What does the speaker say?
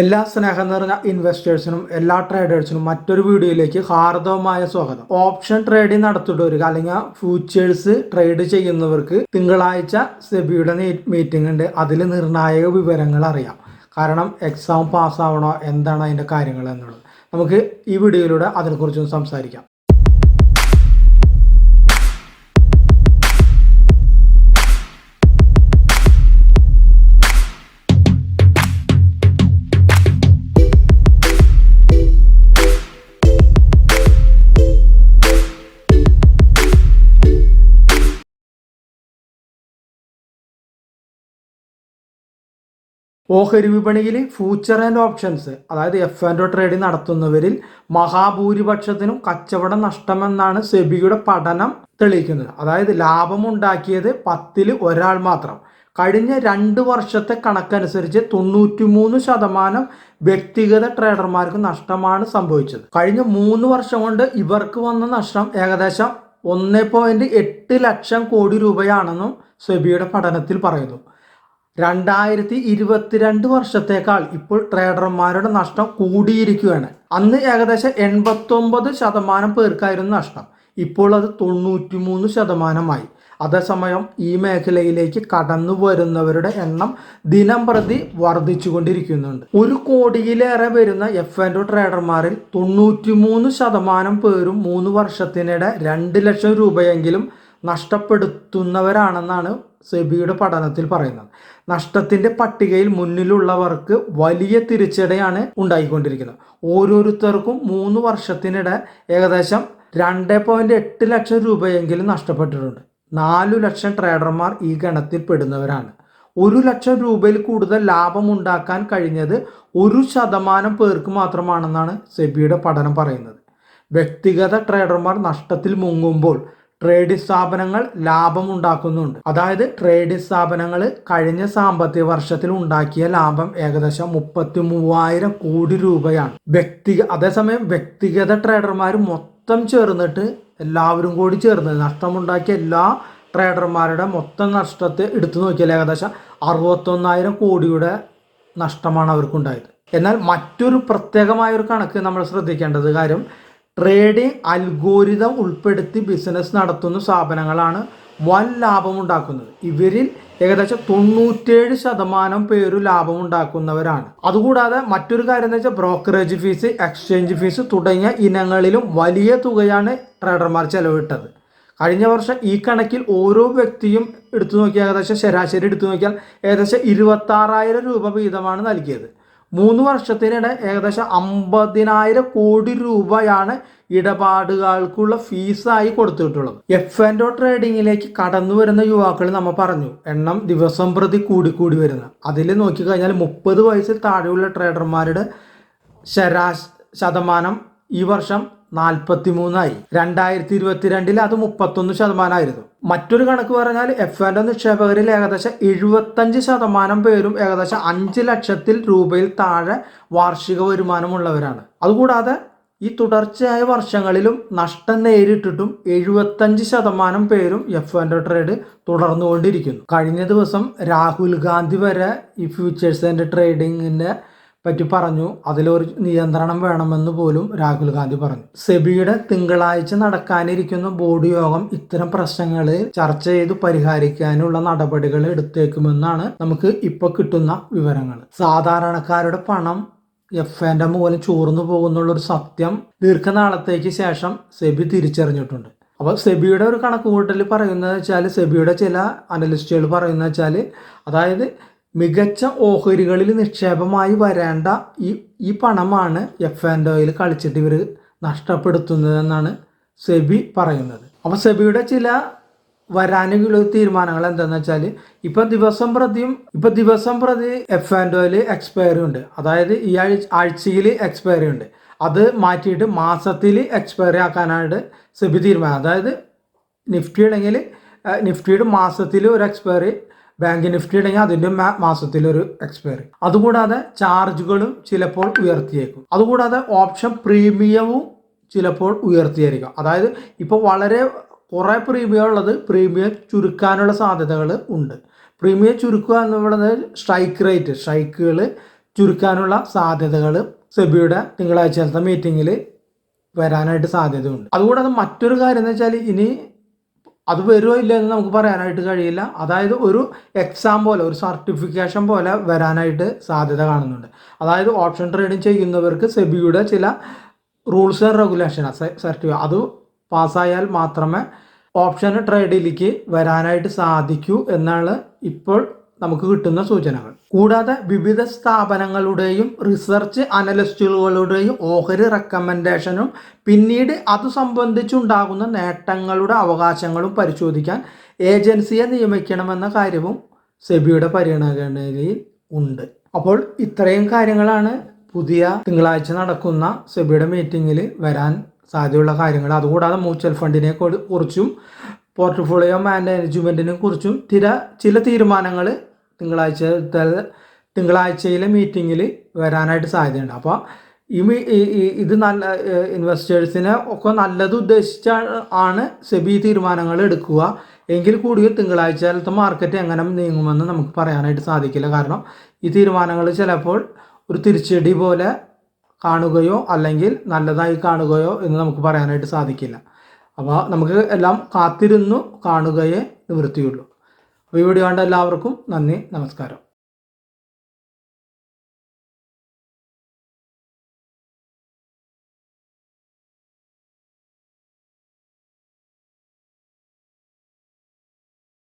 എല്ലാ സ്നേഹം നിറഞ്ഞ ഇൻവെസ്റ്റേഴ്സിനും എല്ലാ ട്രേഡേഴ്സിനും മറ്റൊരു വീഡിയോയിലേക്ക് ഹാർദവമായ സ്വാഗതം. ഓപ്ഷൻ ട്രേഡിംഗ് നടത്തിയിട്ടവർക്ക് അല്ലെങ്കിൽ ഫ്യൂച്ചേഴ്സ് ട്രേഡ് ചെയ്യുന്നവർക്ക് തിങ്കളാഴ്ച സെബിയുടെ മീറ്റിംഗ് ഉണ്ട്. അതിൽ നിർണായക വിവരങ്ങൾ അറിയാം. കാരണം എക്സാം പാസ്സാവണോ എന്താണ് അതിന്റെ കാര്യങ്ങൾ എന്നുള്ളത്. നമുക്ക് ഈ വീഡിയോയിലൂടെ അതിനെക്കുറിച്ചൊന്ന് സംസാരിക്കാം. ഓഹരി വിപണിയിൽ ഫ്യൂച്ചർ ആൻഡ് ഓപ്ഷൻസ് അതായത് എഫ് ആൻഡ് ഒ ട്രേഡിംഗ് നടത്തുന്നവരിൽ മഹാഭൂരിപക്ഷത്തിനും കച്ചവട നഷ്ടമെന്നാണ് സെബിയുടെ പഠനം തെളിയിക്കുന്നത്. അതായത് ലാഭമുണ്ടാക്കിയത് പത്തിൽ ഒരാൾ മാത്രം. കഴിഞ്ഞ രണ്ട് വർഷത്തെ കണക്കനുസരിച്ച് തൊണ്ണൂറ്റിമൂന്ന് ശതമാനം വ്യക്തിഗത ട്രേഡർമാർക്ക് നഷ്ടമാണ് സംഭവിച്ചത്. കഴിഞ്ഞ മൂന്ന് വർഷം കൊണ്ട് ഇവർക്ക് വന്ന നഷ്ടം ഏകദേശം ഒന്ന് പോയിന്റ് എട്ട് ലക്ഷം കോടി രൂപയാണെന്നും സെബിയുടെ പഠനത്തിൽ പറയുന്നു. രണ്ടായിരത്തി ഇരുപത്തിരണ്ട് വർഷത്തേക്കാൾ ഇപ്പോൾ ട്രേഡർമാരുടെ നഷ്ടം കൂടിയിരിക്കുകയാണ്. അന്ന് ഏകദേശം എൺപത്തൊമ്പത് ശതമാനം പേർക്കായിരുന്നു നഷ്ടം. ഇപ്പോൾ അത് തൊണ്ണൂറ്റി മൂന്ന് ശതമാനമായി. അതേസമയം ഈ മേഖലയിലേക്ക് കടന്നു വരുന്നവരുടെ എണ്ണം ദിനം പ്രതി വർദ്ധിച്ചുകൊണ്ടിരിക്കുന്നുണ്ട്. ഒരു കോടിയിലേറെ വരുന്ന എഫ് ആൻഡ് ട്രേഡർമാരിൽ തൊണ്ണൂറ്റി മൂന്ന് ശതമാനം പേരും മൂന്ന് വർഷത്തിനിടെ രണ്ട് ലക്ഷം രൂപയെങ്കിലും നഷ്ടപ്പെടുത്തുന്നവരാണെന്നാണ് സെബിയുടെ പഠനത്തിൽ പറയുന്നത്. നഷ്ടത്തിന്റെ പട്ടികയിൽ മുന്നിലുള്ളവർക്ക് വലിയ തിരിച്ചടയാണ് ഉണ്ടായിക്കൊണ്ടിരിക്കുന്നത്. ഓരോരുത്തർക്കും മൂന്ന് വർഷത്തിനിടെ ഏകദേശം രണ്ട് പോയിന്റ് എട്ട് ലക്ഷം രൂപയെങ്കിലും നഷ്ടപ്പെട്ടിട്ടുണ്ട്. നാലു ലക്ഷം ട്രേഡർമാർ ഈ ഗണത്തിൽ പെടുന്നവരാണ്. ഒരു ലക്ഷം രൂപയിൽ കൂടുതൽ ലാഭം ഉണ്ടാക്കാൻ കഴിഞ്ഞത് ഒരു ശതമാനം പേർക്ക് മാത്രമാണെന്നാണ് സെബിയുടെ പഠനം പറയുന്നത്. വ്യക്തിഗത ട്രേഡർമാർ നഷ്ടത്തിൽ മുങ്ങുമ്പോൾ ട്രേഡിംഗ് സ്ഥാപനങ്ങൾ ലാഭം ഉണ്ടാക്കുന്നുണ്ട്. അതായത് ട്രേഡ് സ്ഥാപനങ്ങൾ കഴിഞ്ഞ സാമ്പത്തിക വർഷത്തിൽ ഉണ്ടാക്കിയ ലാഭം ഏകദേശം മുപ്പത്തി മൂവായിരം കോടി രൂപയാണ്. വ്യക്തി അതേസമയം വ്യക്തിഗത ട്രേഡർമാർ മൊത്തം ചേർന്നിട്ട് എല്ലാവരും കൂടി ചേർന്ന് നഷ്ടമുണ്ടാക്കിയ എല്ലാ ട്രേഡർമാരുടെ മൊത്തം നഷ്ടത്തെ എടുത്തു നോക്കിയാൽ ഏകദേശം അറുപത്തൊന്നായിരം കോടിയുടെ നഷ്ടമാണ് അവർക്കുണ്ടായത്. എന്നാൽ മറ്റൊരു പ്രത്യേകമായ ഒരു കണക്ക് നമ്മൾ ശ്രദ്ധിക്കേണ്ടത് കാര്യം ട്രേഡിംഗ് അൽഗോരിതം ഉൾപ്പെടുത്തി ബിസിനസ് നടത്തുന്ന സ്ഥാപനങ്ങളാണ് വൻ ലാഭമുണ്ടാക്കുന്നത്. ഇവരിൽ ഏകദേശം തൊണ്ണൂറ്റേഴ് ശതമാനം പേരും ലാഭമുണ്ടാക്കുന്നവരാണ്. അതുകൂടാതെ മറ്റൊരു കാര്യം എന്ന് വെച്ചാൽ ബ്രോക്കറേജ് ഫീസ് എക്സ്ചേഞ്ച് ഫീസ് തുടങ്ങിയ ഇനങ്ങളിലും വലിയ തുകയാണ് ട്രേഡർമാർ ചെലവിട്ടത്. കഴിഞ്ഞ വർഷം ഈ കണക്കിൽ ഓരോ വ്യക്തിയും എടുത്തു നോക്കിയാൽ ഏകദേശം ശരാശരി എടുത്തു നോക്കിയാൽ ഏകദേശം ഇരുപത്താറായിരം രൂപ വീതമാണ് നൽകിയത്. മൂന്ന് വർഷത്തിനിടെ ഏകദേശം അമ്പതിനായിരം കോടി രൂപയാണ് ഇടപാടുകൾക്കുള്ള ഫീസായി കൊടുത്തിട്ടുള്ളത്. എഫ് ആൻഡ് ഒ ട്രേഡിങ്ങിലേക്ക് കടന്നു വരുന്ന യുവാക്കൾ നമ്മൾ പറഞ്ഞു എണ്ണം ദിവസം പ്രതി കൂടിക്കൂടി വരുന്ന. അതിൽ നോക്കിക്കഴിഞ്ഞാൽ മുപ്പത് വയസ്സിൽ താഴെയുള്ള ട്രേഡർമാരുടെ ശരാശ ശതമാനം ഈ വർഷം നാൽപ്പത്തി മൂന്നായി രണ്ടായിരത്തി ഇരുപത്തിരണ്ടിൽ അത് മുപ്പത്തൊന്ന് ശതമാനമായിരുന്നു. മറ്റൊരു കണക്ക് പറഞ്ഞാൽ എഫ് ആൻഡ് നിക്ഷേപകരിൽ ഏകദേശം എഴുപത്തഞ്ച് ശതമാനം പേരും ഏകദേശം അഞ്ച് ലക്ഷത്തിൽ രൂപയിൽ താഴെ വാർഷിക വരുമാനമുള്ളവരാണ്. അതുകൂടാതെ ഈ തുടർച്ചയായ വർഷങ്ങളിലും നഷ്ടം നേരിട്ടിട്ടും എഴുപത്തഞ്ച് ശതമാനം പേരും എഫ് ആൻഡ് ട്രേഡ് തുടർന്നുകൊണ്ടിരിക്കുന്നു. കഴിഞ്ഞ ദിവസം രാഹുൽ ഗാന്ധി വരെ ഈ ഫ്യൂച്ചേഴ്സ് ആൻഡ് ട്രേഡിങ്ങിന്റെ പറ്റി പറഞ്ഞു. അതിലൊരു നിയന്ത്രണം വേണമെന്ന് പോലും രാഹുൽ ഗാന്ധി പറഞ്ഞു. സെബിയുടെ തിങ്കളാഴ്ച നടക്കാനിരിക്കുന്ന ബോർഡ് യോഗം ഇത്തരം പ്രശ്നങ്ങൾ ചർച്ച ചെയ്ത് പരിഹരിക്കാനുള്ള നടപടികൾ എടുത്തേക്കുമെന്നാണ് നമുക്ക് ഇപ്പോൾ കിട്ടുന്ന വിവരങ്ങൾ സാധാരണക്കാരുടെ പണം എഫ് ആൻഡ് മൂലം ചോർന്നു പോകുന്നുള്ളൊരു സത്യം ദീർഘനാളത്തേക്ക് ശേഷം സെബി തിരിച്ചറിഞ്ഞിട്ടുണ്ട്. അപ്പോൾ സെബിയുടെ ഒരു കണക്കുകൂട്ടൽ പറയുന്നത് വെച്ചാൽ സെബിയുടെ ചില അനലിസ്റ്റുകൾ പറയുന്നത് വെച്ചാൽ അതായത് മികച്ച ഓഹരികളിൽ നിക്ഷേപമായി വരേണ്ട ഈ ഈ പണമാണ് എഫ് ആൻഡ് ഒയിൽ കളിച്ചിട്ട് ഇവർ നഷ്ടപ്പെടുത്തുന്നതെന്നാണ് സെബി പറയുന്നത്. അപ്പോൾ സെബിയുടെ ചില വരാനുള്ള തീരുമാനങ്ങൾ എന്താണെന്ന് വെച്ചാൽ ഇപ്പൊ ദിവസം പ്രതിയും ഇപ്പൊ ദിവസം പ്രതി എഫ് ആൻഡ് ഒയിൽ എക്സ്പയറി ഉണ്ട്. അതായത് ഈ ആഴ്ച ആഴ്ചയിൽ എക്സ്പയറി ഉണ്ട്. അത് മാറ്റിയിട്ട് മാസത്തിൽ എക്സ്പയറി ആക്കാനായിട്ട് സെബി തീരുമാനം. അതായത് നിഫ്റ്റി ആണെങ്കിൽ നിഫ്റ്റിയുടെ മാസത്തിൽ ഒരു എക്സ്പയറി ബാങ്ക് നിഫ്റ്റി അതിന്റെ അതിന്റെ മാസത്തിലൊരു എക്സ്പയറി അതുകൂടാതെ ചാർജുകളും ചിലപ്പോൾ ഉയർത്തിയേക്കും. അതുകൂടാതെ ഓപ്ഷൻ പ്രീമിയവും ചിലപ്പോൾ ഉയർത്തിയായിരിക്കും. അതായത് ഇപ്പോൾ വളരെ കുറേ പ്രീമിയം ഉള്ളത് പ്രീമിയം ചുരുക്കാനുള്ള സാധ്യതകൾ ഉണ്ട്. പ്രീമിയം ചുരുക്കുക എന്ന് പറയുന്നത് സ്ട്രൈക്ക് റേറ്റ് സ്ട്രൈക്കുകൾ ചുരുക്കാനുള്ള സാധ്യതകൾ സെബിയുടെ തിങ്കളാഴ്ചത്തെ മീറ്റിങ്ങിൽ വരാനായിട്ട് സാധ്യതയുണ്ട്. അതുകൂടാതെ മറ്റൊരു കാര്യം എന്ന് വെച്ചാൽ ഇനി അത് വരുമോ ഇല്ല എന്ന് നമുക്ക് പറയാനായിട്ട് കഴിയില്ല. അതായത് ഒരു എക്സാം പോലെ ഒരു സർട്ടിഫിക്കേഷൻ പോലെ വരാനായിട്ട് സാധ്യത കാണുന്നുണ്ട്. അതായത് ഓപ്ഷൻ ട്രേഡിങ് ചെയ്യുന്നവർക്ക് സെബിയുടെ ചില റൂൾസ് ആൻഡ് റെഗുലേഷൻ സർട്ടിഫിക്കറ്റ് അത് പാസ്സായാൽ മാത്രമേ ഓപ്ഷൻ ട്രേഡിലേക്ക് വരാനായിട്ട് സാധിക്കൂ എന്നാണ് ഇപ്പോൾ നമുക്ക് കിട്ടുന്ന സൂചനകൾ. കൂടാതെ വിവിധ സ്ഥാപനങ്ങളുടെയും റിസർച്ച് അനലിസ്റ്റുകളുടെയും ഓഹരി റെക്കമെൻഡേഷനും പിന്നീട് അത് സംബന്ധിച്ചുണ്ടാകുന്ന നേട്ടങ്ങളുടെ അവകാശങ്ങളും പരിശോധിക്കാൻ ഏജൻസിയെ നിയമിക്കണമെന്ന കാര്യവും സെബിയുടെ പരിഗണനയിൽ ഉണ്ട്. അപ്പോൾ ഇത്രയും കാര്യങ്ങളാണ് പുതിയ തിങ്കളാഴ്ച നടക്കുന്ന സെബിയുടെ മീറ്റിങ്ങിൽ വരാൻ സാധ്യതയുള്ള കാര്യങ്ങൾ. അതുകൂടാതെ മ്യൂച്വൽ ഫണ്ടിനെ കുറി- കുറിച്ചും പോർട്ട്ഫോളിയോ മാനേജ്മെന്റിനെ കുറിച്ചും തിര ചില തീരുമാനങ്ങൾ തിങ്കളാഴ്ച തിങ്കളാഴ്ചയിലെ മീറ്റിങ്ങിൽ വരാനായിട്ട് സാധ്യതയുണ്ട്. അപ്പോൾ ഈ ഇത് നല്ല ഇൻവെസ്റ്റേഴ്സിനെ ഒക്കെ നല്ലത് ഉദ്ദേശിച്ച ആണ് സെബി തീരുമാനങ്ങൾ എടുക്കുക. എങ്കിൽ കൂടിയും തിങ്കളാഴ്ചത്തെ മാർക്കറ്റ് എങ്ങനെ നീങ്ങുമെന്ന് നമുക്ക് പറയാനായിട്ട് സാധിക്കില്ല. കാരണം ഈ തീരുമാനങ്ങൾ ചിലപ്പോൾ ഒരു തിരിച്ചടി പോലെ കാണുകയോ അല്ലെങ്കിൽ നല്ലതായി കാണുകയോ എന്ന് നമുക്ക് പറയാനായിട്ട് സാധിക്കില്ല. അപ്പോൾ നമുക്ക് എല്ലാം കാത്തിരുന്നു കാണുകയേ നിവൃത്തിയുള്ളൂ. അപ്പോൾ ഈ വീഡിയോ കണ്ട എല്ലാവർക്കും നന്ദി നമസ്കാരം.